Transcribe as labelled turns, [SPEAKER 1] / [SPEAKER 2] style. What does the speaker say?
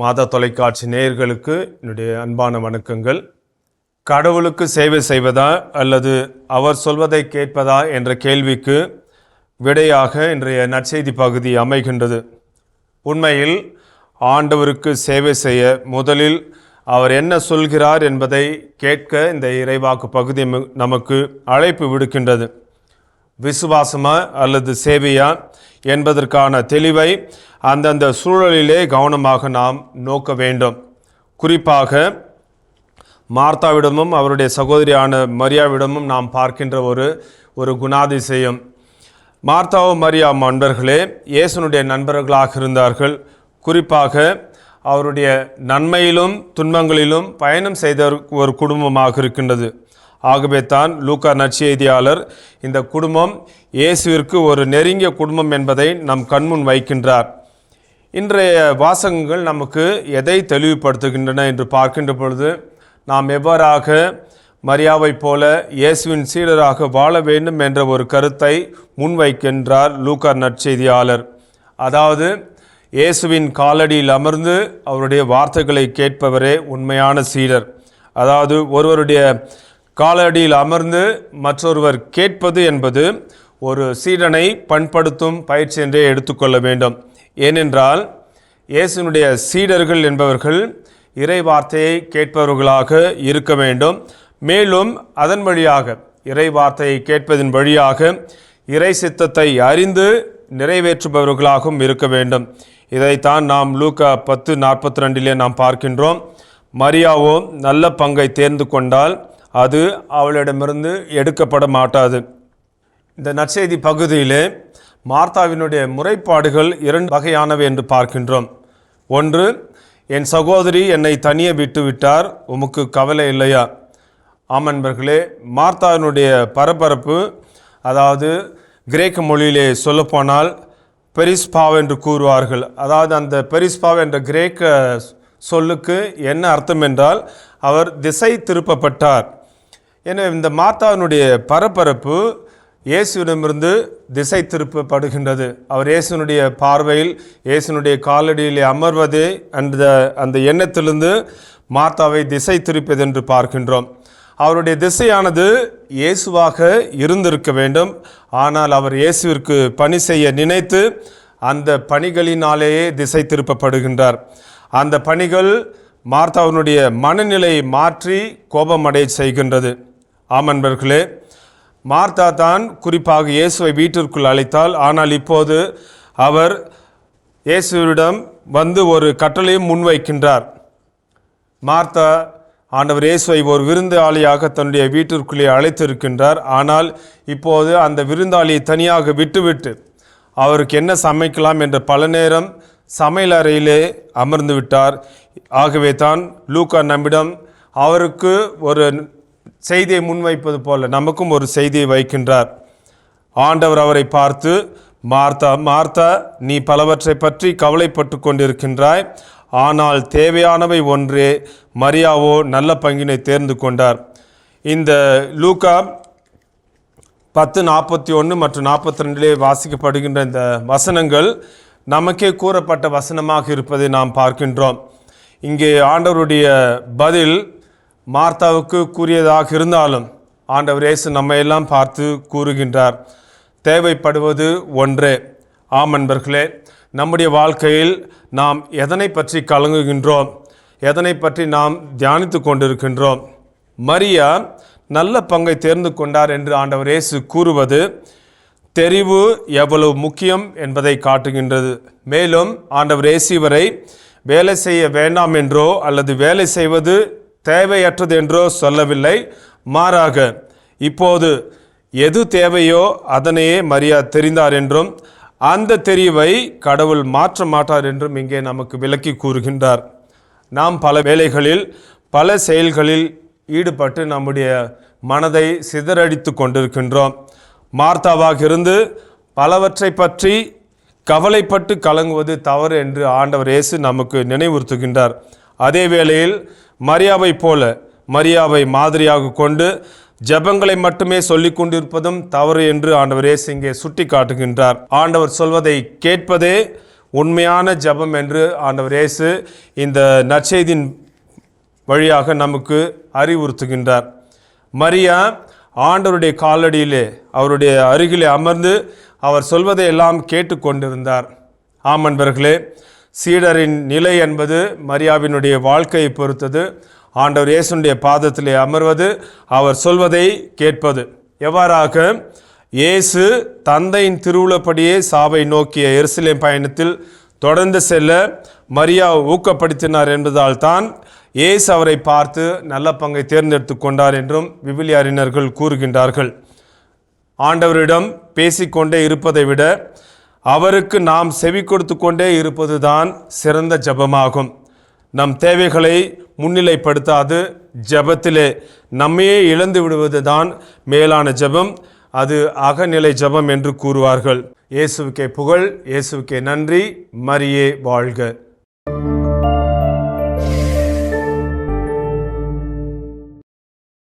[SPEAKER 1] மாதா தொலைக்காட்சி நேயர்களுக்கு என்னுடைய அன்பான வணக்கங்கள். கடவுளுக்கு சேவை செய்வதா அல்லது அவர் சொல்வதை கேட்பதா என்ற கேள்விக்கு விடையாக இன்றைய நற்செய்தி பகுதி அமைகின்றது. உண்மையில் ஆண்டவருக்கு சேவை செய்ய முதலில் அவர் என்ன சொல்கிறார் என்பதை கேட்க இந்த இறைவாக்கு பகுதி நமக்கு அழைப்பு விடுக்கின்றது. விசுவாசமா அல்லது சேவையா என்பதற்கான தெளிவை அந்தந்த சூழலிலே கவனமாக நாம் நோக்க வேண்டும். குறிப்பாக மார்த்தாவிடமும் அவருடைய சகோதரியான மரியாவிடமும் நாம் பார்க்கின்ற ஒரு ஒரு குணாதிசயம். மார்த்தாவும் மரியா நண்பர்களே இயேசுனுடைய நண்பர்களாக இருந்தார்கள். குறிப்பாக அவருடைய நன்மையிலும் துன்பங்களிலும் பயணம் செய்த ஒரு- ஒரு குடும்பமாக இருக்கின்றது. ஆகவே தான் லூக்கா நற்செய்தியாளர் இந்த குடும்பம் இயேசுவிற்கு ஒரு நெருங்கிய குடும்பம் என்பதை நம் கண்முன் வைக்கின்றார். இன்றைய வாசகங்கள் நமக்கு எதை தெளிவுபடுத்துகின்றன என்று பார்க்கின்ற பொழுது நாம் எவ்வாறாக மரியாவைப் போல இயேசுவின் சீடராக வாழ வேண்டும் என்ற ஒரு கருத்தை முன்வைக்கின்றார் லூக்கா நற்செய்தியாளர். அதாவது இயேசுவின் காலடியில் அமர்ந்து அவருடைய வார்த்தைகளை கேட்பவரே உண்மையான சீடர். அதாவது ஒருவருடைய காலடியில் அமர்ந்து மற்றொருவர் கேட்பது என்பது ஒரு சீடனை பண்படுத்தும் பயிற்சி என்றே எடுத்துக்கொள்ள வேண்டும். ஏனென்றால் இயேசுனுடைய சீடர்கள் என்பவர்கள் இறை வார்த்தையை கேட்பவர்களாக இருக்க வேண்டும். மேலும் அதன் வழியாக இறை வார்த்தையை கேட்பதன் வழியாக இறை சித்தத்தை அறிந்து நிறைவேற்றுபவர்களாகவும் இருக்க வேண்டும். இதைத்தான் நாம் லூக்கா பத்து நாற்பத்தி ரெண்டிலே நாம் பார்க்கின்றோம். மரியாவோ நல்ல பங்கை தேர்ந்து கொண்டால் அது அவளிடமிருந்து எடுக்கப்பட மாட்டாது. இந்த நற்செய்தி பகுதியிலே மார்த்தாவினுடைய முறைப்பாடுகள் இரண்டு வகையானவை என்று பார்க்கின்றோம். ஒன்று என் சகோதரி என்னை தனியே விட்டு விட்டார் உமக்கு கவலை இல்லையா? ஆமன்பர்களே மார்த்தாவினுடைய பரபரப்பு அதாவது கிரேக்க மொழியிலே சொல்லப்போனால் பெரிஸ்பாவ் என்று கூறுவார்கள். அதாவது அந்த பெரிஸ்பாவ் என்ற கிரேக்க சொல்லுக்கு என்ன அர்த்தம் என்றால் அவர் திசை திருப்பப்பட்டார். எனவே இந்த மாத்தாவினுடைய பரபரப்பு இயேசுவிடமிருந்து திசை திருப்பப்படுகின்றது அவர் இயேசுனுடைய பார்வையில் இயேசுனுடைய காலடியிலே அமர்வதே அந்த அந்த எண்ணத்திலிருந்து மாத்தாவை திசை திருப்பது என்று பார்க்கின்றோம். அவருடைய திசையானது இயேசுவாக இருந்திருக்க வேண்டும். ஆனால் அவர் இயேசுவிற்கு பணி செய்ய நினைத்து அந்த பணிகளினாலேயே திசை திருப்பப்படுகின்றார் அந்த பணிகள் மார்த்தாவினுடைய மனநிலையை மாற்றி கோபமடைய செய்கின்றது. ஆமன்பர்களே மார்த்தா தான் குறிப்பாக இயேசுவை வீட்டிற்குள் அழைத்தால் ஆனால் இப்போது அவர் இயேசுவிடம் வந்து ஒரு கட்டளையும் முன்வைக்கின்றார். மார்த்தா ஆண்டவர் இயேசுவை ஒரு விருந்தாளியாக தன்னுடைய வீட்டிற்குள்ளே அழைத்திருக்கின்றார். ஆனால் இப்போது அந்த விருந்தாளியை தனியாக விட்டுவிட்டு அவருக்கு என்ன சமைக்கலாம் என்ற பல நேரம் சமையல் அறையிலே அமர்ந்து விட்டார் ஆகவே தான் லூக்கா நம்மிடம் அவருக்கு ஒரு செய்தியை முன்வைப்பது போல நமக்கும் ஒரு செய்தியை வைக்கின்றார். ஆண்டவர் அவரை பார்த்து மார்த்தா மார்த்தா நீ பலவற்றை பற்றி கவலைப்பட்டு கொண்டிருக்கின்றாய். ஆனால் தேவையானவை ஒன்றே. மரியாவோ நல்ல பங்கினை தேர்ந்து கொண்டார். இந்த லூக்கா பத்து நாற்பத்தி ஒன்று மற்றும் நாற்பத்தி ரெண்டிலே வாசிக்கப்படுகின்ற இந்த வசனங்கள் நமக்கே கூறப்பட்ட வசனமாக இருப்பதை நாம் பார்க்கின்றோம். இங்கே ஆண்டவருடைய பதில் மார்த்தாவுக்கு கூறியதாக இருந்தாலும் ஆண்டவர் இயேசு நம்மையெல்லாம் பார்த்து கூறுகின்றார். தேவைப்படுவது ஒன்றே. ஆம் நண்பர்களே நம்முடைய வாழ்க்கையில் நாம் எதனை பற்றி கலங்குகின்றோம்? எதனை பற்றி நாம் தியானித்து கொண்டிருக்கின்றோம்? மரியா நல்ல பங்கை தேர்ந்து கொண்டார் என்று ஆண்டவர் இயேசு கூறுவது தெரிவு எவ்வளவு முக்கியம் என்பதை காட்டுகின்றது. மேலும் ஆண்டவர் இயேசு இவரை வேலை செய்ய வேண்டாம் என்றோ அல்லது வேலை செய்வது தேவையற்றது என்றோ சொல்லவில்லை. மாறாக இப்போது எது தேவையோ அதனையே மரியா தெரிந்தார் என்றும் அந்த தெரிவை கடவுள் மாற்ற மாட்டார் என்றும் இங்கே நமக்கு விளக்கி கூறுகின்றார். நாம் பல வேலைகளில் பல செயல்களில் ஈடுபட்டு நம்முடைய மனதை சிதறடித்து கொண்டிருக்கின்றோம். மார்த்தாவாக இருந்து பலவற்றை பற்றி கவலைப்பட்டு கலங்குவது தவறு என்று ஆண்டவர் இயேசு நமக்கு நினைவுறுத்துகின்றார். அதே வேளையில் மரியாவை போல மரியாவை மாதிரியாக கொண்டு ஜெபங்களை மட்டுமே சொல்லிக் கொண்டிருப்பதும் தவறு என்று ஆண்டவர் இயேசு இங்கே சுட்டி காட்டுகின்றார் ஆண்டவர் சொல்வதை கேட்பதே உண்மையான ஜெபம் என்று ஆண்டவர் இயேசு இந்த நற்செய்தியின் வழியாக நமக்கு அறிவுறுத்துகின்றார். மரியா ஆண்டவருடைய காலடியிலே அவருடைய அருகிலே அமர்ந்து அவர் சொல்வதை எல்லாம் கேட்டுக்கொண்டிருந்தார் ஆம் அன்பர்களே சீடரின் நிலை என்பது மரியாவினுடைய வாழ்க்கையை பொறுத்தது. ஆண்டவர் இயேசுடைய பாதத்திலே அமர்வது அவர் சொல்வதை கேட்பது. எவ்வாறாக? இயேசு தந்தையின் திருவுளப்படியே சாவை நோக்கிய எருசலேம் பயணத்தில் தொடர்ந்து செல்ல மரியா ஊக்கப்படுத்தினார் என்பதால் தான் இயேசு அவரை பார்த்து நல்ல பங்கை தேர்ந்தெடுத்து கொண்டார் என்றும் விவிலிய அறிஞர்கள் கூறுகின்றார்கள். ஆண்டவரிடம் பேசிக்கொண்டே இருப்பதை விட அவருக்கு நாம் செவி கொடுத்து கொண்டே இருப்பதுதான் சிறந்த ஜெபமாகும். நம் தேவைகளை முன்னிலைப்படுத்தாது. ஜெபத்திலே நம்மையே இழந்து விடுவதுதான் மேலான ஜெபம். அது அகநிலை ஜெபம் என்று கூறுவார்கள். இயேசுக்கே புகழ் இயேசுக்கே நன்றி. மரியே வாழ்க.